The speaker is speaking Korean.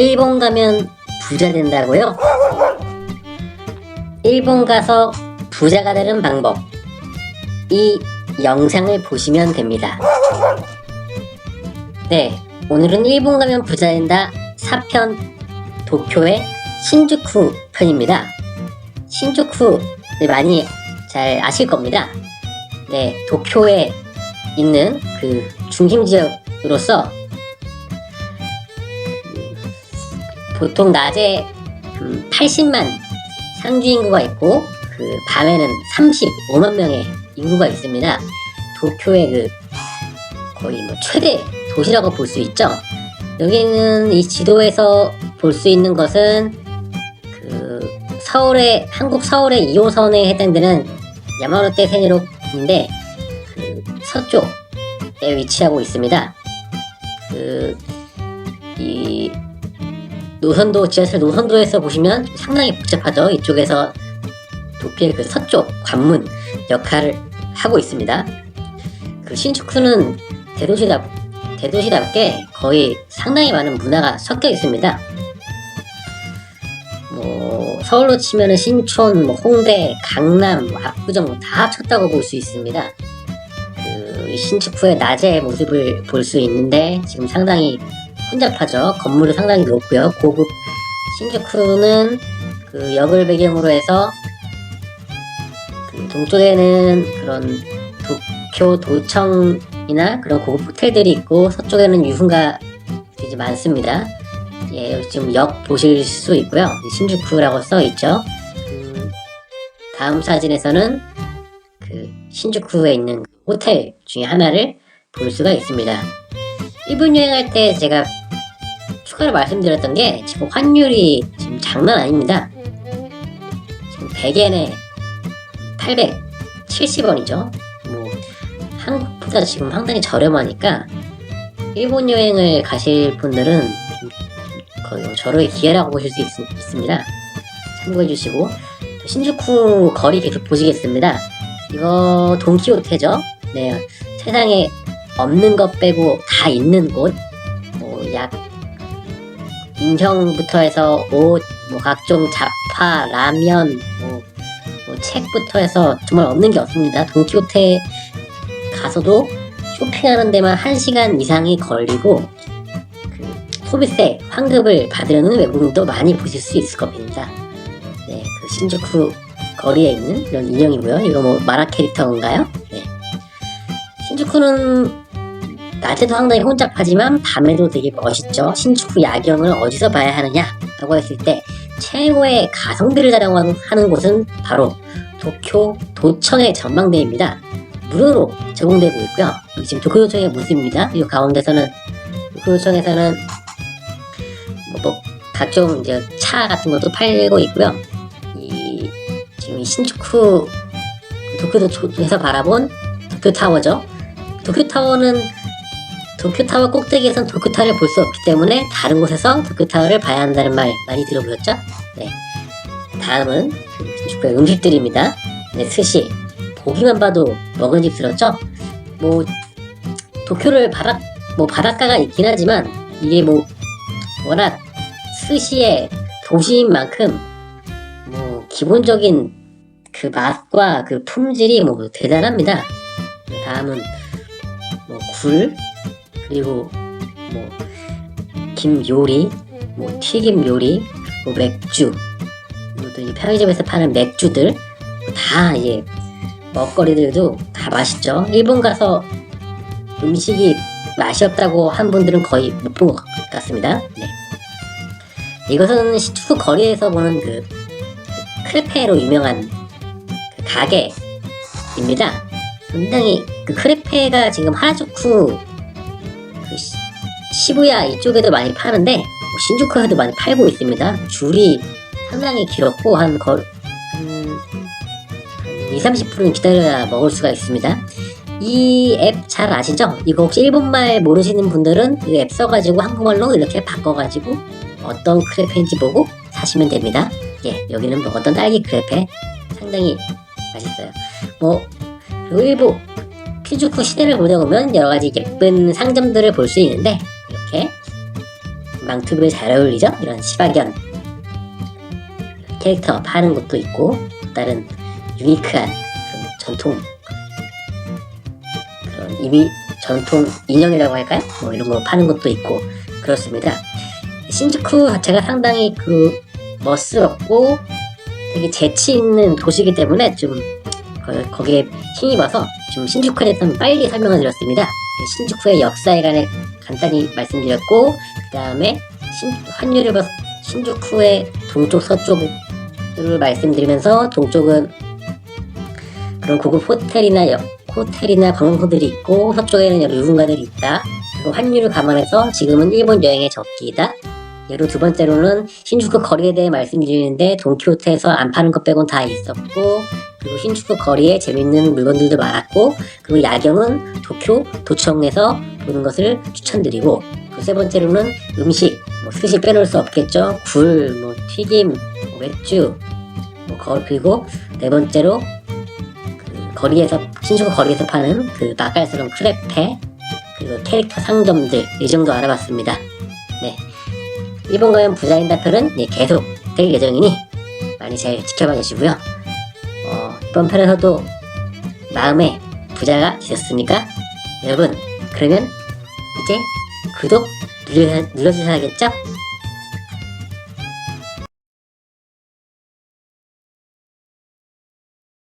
일본 가면 부자 된다고요? 일본 가서 부자가 되는 방법. 이 영상을 보시면 됩니다. 네, 오늘은 일본 가면 부자 된다 4편 도쿄의 신주쿠 편입니다. 신주쿠를 많이 잘 아실 겁니다. 네, 도쿄에 있는 그 중심 지역으로서 보통 낮에 음, 80만 상주 인구가 있고 그 밤에는 35만 명의 인구가 있습니다. 도쿄의 그 거의 뭐 최대 도시라고 볼 수 있죠. 여기는 이 지도에서 볼 수 있는 것은 그 서울의 한국 서울의 2호선에 해당되는 야마노테 세니로인데 그 서쪽에 위치하고 있습니다. 그이 노선도 지하철 노선도에서 보시면 상당히 복잡하죠. 이쪽에서 도쿄의 그 서쪽 관문 역할을 하고 있습니다. 그 신축쿠는 대도시답 대도시답게 거의 상당히 많은 문화가 섞여 있습니다. 뭐 서울로 치면은 신촌, 뭐 홍대, 강남, 뭐 압구정 뭐다 합쳤다고 볼 수 있습니다. 그 신축쿠의 낮의 모습을 볼 수 있는데 지금 상당히 혼잡하죠. 건물이 상당히 높고요. 고급 신주쿠는 그 역을 배경으로 해서 그 동쪽에는 그런 도쿄 도청이나 그런 고급 호텔들이 있고 서쪽에는 유흥가들이 많습니다. 예, 지금 역 보실 수 있고요. 신주쿠라고 써 있죠. 음, 다음 사진에서는 그 신주쿠에 있는 호텔 중에 하나를 볼 수가 있습니다. 일본 여행할 때 제가 추가로 말씀드렸던 게 지금 환율이 지금 장난 아닙니다. 지금 100엔에 870원이죠. 뭐 한국보다 지금 상당히 저렴하니까 일본 여행을 가실 분들은 좀 거의 뭐 절호의 기회라고 보실 수 있, 있습니다. 참고해 주시고 신주쿠 거리 계속 보시겠습니다. 이거 돈키호테죠. 네, 세상에 없는 것 빼고 다 있는 곳, 뭐 약 인형부터 해서 옷, 뭐 각종 잡화, 라면, 뭐, 뭐 책부터 해서 정말 없는 게 없습니다. 돈키호테 가서도 쇼핑하는 데만 1시간 이상이 걸리고 그 소비세, 환급을 받으려는 외국인도 많이 보실 수 있을 겁니다. 네, 그 신주쿠 거리에 있는 이런 인형이고요. 이거 뭐 만화 캐릭터인가요? 네. 신주쿠는 낮에도 상당히 혼잡하지만 밤에도 되게 멋있죠. 신주쿠 야경을 어디서 봐야 하느냐 라고 했을 때 최고의 가성비를 자랑하는 곳은 바로 도쿄 도청의 전망대입니다. 무료로 제공되고 있고요. 지금 도쿄도청의 모습입니다. 이 가운데서는 도쿄도청에서는 뭐, 뭐 각종 이제 차 같은 것도 팔고 있고요. 이 지금 이 신주쿠 도쿄도청에서 바라본 도쿄타워죠. 도쿄타워는 도쿄타워 꼭대기에선 도쿄타워를 볼 수 없기 때문에 다른 곳에서 도쿄타워를 봐야 한다는 말 많이 들어보셨죠? 네. 다음은 신주쿠의 음식들입니다. 네, 스시. 보기만 봐도 먹은 집스럽죠? 뭐 도쿄를 바닷 뭐 바닷가가 있긴 하지만 이게 뭐 워낙 스시의 도시인 만큼 뭐 기본적인 그 맛과 그 품질이 뭐 대단합니다. 다음은 뭐 굴 그리고 뭐 김 요리, 뭐 튀김 요리, 뭐 맥주, 또이 편의점에서 파는 맥주들 다 이제 먹거리들도 다 맛있죠. 일본 가서 음식이 맛이 없다고 한 분들은 거의 못 본 것 같습니다. 네. 이것은 시추 거리에서 보는 그 크레페로 유명한 그 가게입니다. 상당히 그 크레페가 지금 하라주쿠 시부야 이쪽에도 많이 파는데 뭐 신주쿠에도 많이 팔고 있습니다. 줄이 상당히 길었고 한 거, 한 2, 30분은 기다려야 먹을 수가 있습니다. 이 앱 잘 아시죠? 이거 혹시 일본말 모르시는 분들은 그앱 써가지고 한국말로 이렇게 바꿔가지고 어떤 크레페인지 보고 사시면 됩니다. 예, 여기는 뭐 어떤 딸기 크레페 상당히 맛있어요. 뭐 그리고 일부 퓨주쿠 시대를 보다 보면 여러 가지 예쁜 상점들을 볼 수 있는데 이렇게 망투브에 잘 어울리죠? 이런 시바견 캐릭터 파는 곳도 있고 다른 유니크한 그런 전통 그런 이미 전통 인형이라고 할까요? 뭐 이런 거 파는 곳도 있고 그렇습니다. 신주쿠 자체가 상당히 그 멋스럽고 되게 재치 있는 도시이기 때문에 좀 거- 거기에 힘입어서 좀 신주쿠에 대해서 좀 빨리 설명을 드렸습니다. 신주쿠의 역사에 관해 간단히 말씀드렸고 그 다음에 환율을 봐 신주쿠의 동쪽 서쪽을 말씀드리면서 동쪽은 그런 고급 호텔이나 여- 호텔이나 관광소들이 있고 서쪽에는 여러 유흥가들이 있다. 그리고 환율을 감안해서 지금은 일본 여행의 적기이다. 예로 두 번째로는 신주쿠 거리에 대해 말씀드리는데 돈키호테에서 안 파는 것 빼곤 다 있었고 그리고 신주쿠 거리에 재밌는 물건들도 많았고 그리고 야경은 도쿄 도청에서 보는 것을 추천드리고 그 세 번째로는 음식 뭐 스시 빼놓을 수 없겠죠 굴, 뭐 튀김, 뭐 맥주 뭐 거- 그리고 네 번째로 그 거리에서 신주쿠 거리에서 파는 그 맛깔스러운 크레페 그리고 캐릭터 상점들 이 정도 알아봤습니다. 네. 일본 가면 부자인 다편은 예, 계속 될 예정이니 많이 잘 지켜봐 주시고요. 어, 이번 편에서도 마음에 부자가 되셨습니까? 여러분, 그러면 이제 구독 눌러, 눌러주셔야겠죠?